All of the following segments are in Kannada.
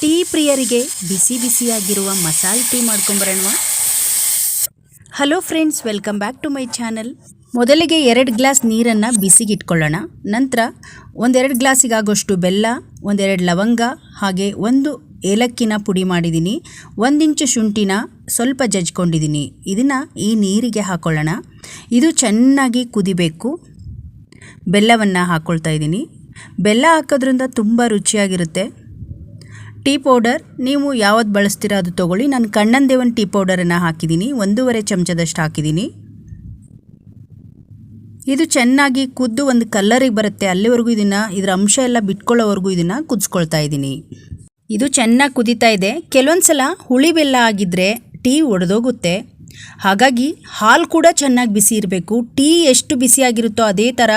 ಟೀ ಪ್ರಿಯರಿಗೆ ಬಿಸಿ ಬಿಸಿಯಾಗಿರುವ ಮಸಾಲೆ tea ಮಾಡ್ಕೊಂಬರೋಣವಾ? Hello friends welcome back to my channel ಮೊದಲಿಗೆ ಎರಡು ಗ್ಲಾಸ್ ನೀರನ್ನು ಬಿಸಿಗಿಟ್ಕೊಳ್ಳೋಣ. ನಂತರ ಒಂದೆರಡು ಗ್ಲಾಸಿಗಾಗೋಷ್ಟು ಬೆಲ್ಲ, ಒಂದೆರಡು ಲವಂಗ, ಹಾಗೆ ಒಂದು ಏಲಕ್ಕಿನ ಪುಡಿ ಮಾಡಿದ್ದೀನಿ ಒಂದಿಂಚು ಶುಂಠಿನ ಸ್ವಲ್ಪ ಜಜ್ಕೊಂಡಿದ್ದೀನಿ ಇದನ್ನು ಈ ನೀರಿಗೆ ಹಾಕ್ಕೊಳ್ಳೋಣ ಇದು ಚೆನ್ನಾಗಿ ಕುದಿಬೇಕು. ಬೆಲ್ಲವನ್ನು ಹಾಕ್ಕೊಳ್ತಾ ಇದ್ದೀನಿ ಬೆಲ್ಲ ಹಾಕೋದ್ರಿಂದ ತುಂಬ ರುಚಿಯಾಗಿರುತ್ತೆ. ಟೀ ಪೌಡರ್, ನೀವು ಯಾವ್ದು ಬಳಸ್ತೀರ ಅದು ತೊಗೊಳ್ಳಿ. ನಾನು ಕಣ್ಣನ್ ದೇವನ್ ಟೀ ಪೌಡರನ್ನು ಹಾಕಿದ್ದೀನಿ ಒಂದೂವರೆ ಚಮಚದಷ್ಟು ಹಾಕಿದ್ದೀನಿ ಇದು ಚೆನ್ನಾಗಿ ಕುದ್ದು ಒಂದು ಕಲ್ಲರಿಗೆ ಬರುತ್ತೆ. ಅಲ್ಲಿವರೆಗೂ ಇದನ್ನು, ಇದರ ಅಂಶ ಎಲ್ಲ ಬಿಟ್ಕೊಳ್ಳೋವರೆಗೂ ಇದನ್ನು ಕುದಿಸ್ಕೊಳ್ತಾ ಇದ್ದೀನಿ ಇದು ಚೆನ್ನಾಗಿ ಕುದೀತಾ ಇದೆ. ಕೆಲವೊಂದು ಸಲ ಹುಳಿ ಬೆಲ್ಲ ಆಗಿದ್ದರೆ ಟೀ ಒಡೆದೋಗುತ್ತೆ. ಹಾಗಾಗಿ ಹಾಲು ಕೂಡ ಚೆನ್ನಾಗಿ ಬಿಸಿ ಇರಬೇಕು. ಟೀ ಎಷ್ಟು ಬಿಸಿಯಾಗಿರುತ್ತೋ ಅದೇ ಥರ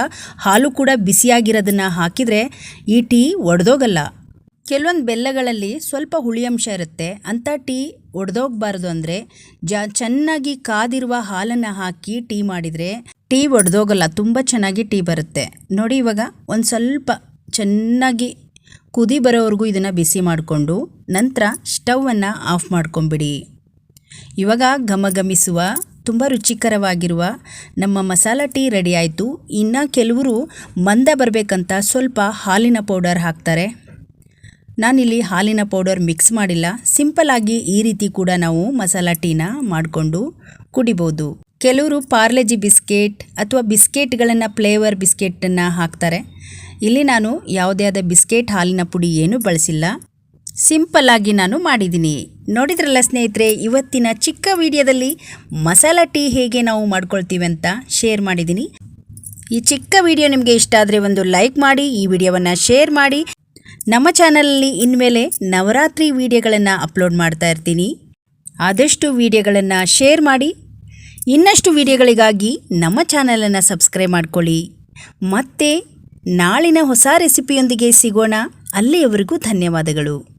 ಹಾಲು ಕೂಡ ಬಿಸಿಯಾಗಿರೋದನ್ನು ಹಾಕಿದರೆ ಈ ಟೀ ಒಡೆದೋಗಲ್ಲ. ಕೆಲವೊಂದು ಬೆಲ್ಲಗಳಲ್ಲಿ ಸ್ವಲ್ಪ ಹುಳಿ ಅಂಶ ಇರುತ್ತೆ. ಅಂಥ ಟೀ ಒಡೆದೋಗ್ಬಾರ್ದು ಅಂದರೆ ಜ ಚೆನ್ನಾಗಿ ಕಾದಿರುವ ಹಾಲನ್ನು ಹಾಕಿ ಟೀ ಮಾಡಿದರೆ ಟೀ ಒಡೆದೋಗಲ್ಲ, ತುಂಬ ಚೆನ್ನಾಗಿ ಟೀ ಬರುತ್ತೆ. ನೋಡಿ ಇವಾಗ ಒಂದು ಸ್ವಲ್ಪ ಚೆನ್ನಾಗಿ ಕುದಿ ಬರೋವರೆಗೂ ಇದನ್ನು ಬಿಸಿ ಮಾಡಿಕೊಂಡು ನಂತರ ಸ್ಟವನ್ನು ಆಫ್ ಮಾಡ್ಕೊಂಬಿಡಿ. ಇವಾಗ ಘಮಘಮಿಸುವ, ತುಂಬ ರುಚಿಕರವಾಗಿರುವ ನಮ್ಮ ಮಸಾಲ ಟೀ ರೆಡಿ ಆಯಿತು. ಇನ್ನು ಕೆಲವರು ಮಂದ ಬರಬೇಕಂತ ಸ್ವಲ್ಪ ಹಾಲಿನ ಪೌಡರ್ ಹಾಕ್ತಾರೆ. ನಾನಿಲ್ಲಿ ಹಾಲಿನ ಪೌಡರ್ ಮಿಕ್ಸ್ ಮಾಡಿಲ್ಲ. ಸಿಂಪಲ್ ಆಗಿ ಈ ರೀತಿ ಕೂಡ ನಾವು ಮಸಾಲ ಟೀನ ಮಾಡಿಕೊಂಡು ಕುಡಿಬೋದು. ಕೆಲವರು ಪಾರ್ಲೆಜಿ ಬಿಸ್ಕೆಟ್ ಅಥವಾ ಬಿಸ್ಕೆಟ್ಗಳನ್ನು ಫ್ಲೇವರ್ ಬಿಸ್ಕೆಟನ್ನು ಹಾಕ್ತಾರೆ. ಇಲ್ಲಿ ನಾನು ಯಾವುದೇ ಆದ ಬಿಸ್ಕೆಟ್ ಹಾಲಿನ ಪುಡಿ ಏನೂ ಬಳಸಿಲ್ಲ. ಸಿಂಪಲ್ ಆಗಿ ನಾನು ಮಾಡಿದ್ದೀನಿ. ನೋಡಿದ್ರಲ್ಲ ಸ್ನೇಹಿತರೆ, ಇವತ್ತಿನ ಚಿಕ್ಕ ವಿಡಿಯೋದಲ್ಲಿ ಮಸಾಲ ಟೀ ಹೇಗೆ ನಾವು ಮಾಡ್ಕೊಳ್ತೀವಿ ಅಂತ ಶೇರ್ ಮಾಡಿದ್ದೀನಿ. ಈ ಚಿಕ್ಕ ವಿಡಿಯೋ ನಿಮಗೆ ಇಷ್ಟ ಆದರೆ ಒಂದು ಲೈಕ್ ಮಾಡಿ, ಈ ವಿಡಿಯೋವನ್ನು ಶೇರ್ ಮಾಡಿ. ನಮ್ಮ ಚಾನಲಲ್ಲಿ ಇನ್ಮೇಲೆ ನವರಾತ್ರಿ ವಿಡಿಯೋಗಳನ್ನು ಅಪ್ಲೋಡ್ ಮಾಡ್ತಾ ಇರ್ತೀನಿ. ಆದಷ್ಟು ವಿಡಿಯೋಗಳನ್ನು ಶೇರ್ ಮಾಡಿ. ಇನ್ನಷ್ಟು ವಿಡಿಯೋಗಳಿಗಾಗಿ ನಮ್ಮ ಚಾನಲನ್ನು ಸಬ್ಸ್ಕ್ರೈಬ್ ಮಾಡ್ಕೊಳ್ಳಿ. ಮತ್ತೆ ನಾಳಿನ ಹೊಸ ರೆಸಿಪಿಯೊಂದಿಗೆ ಸಿಗೋಣ. ಅಲ್ಲಿಯವರೆಗೂ ಧನ್ಯವಾದಗಳು.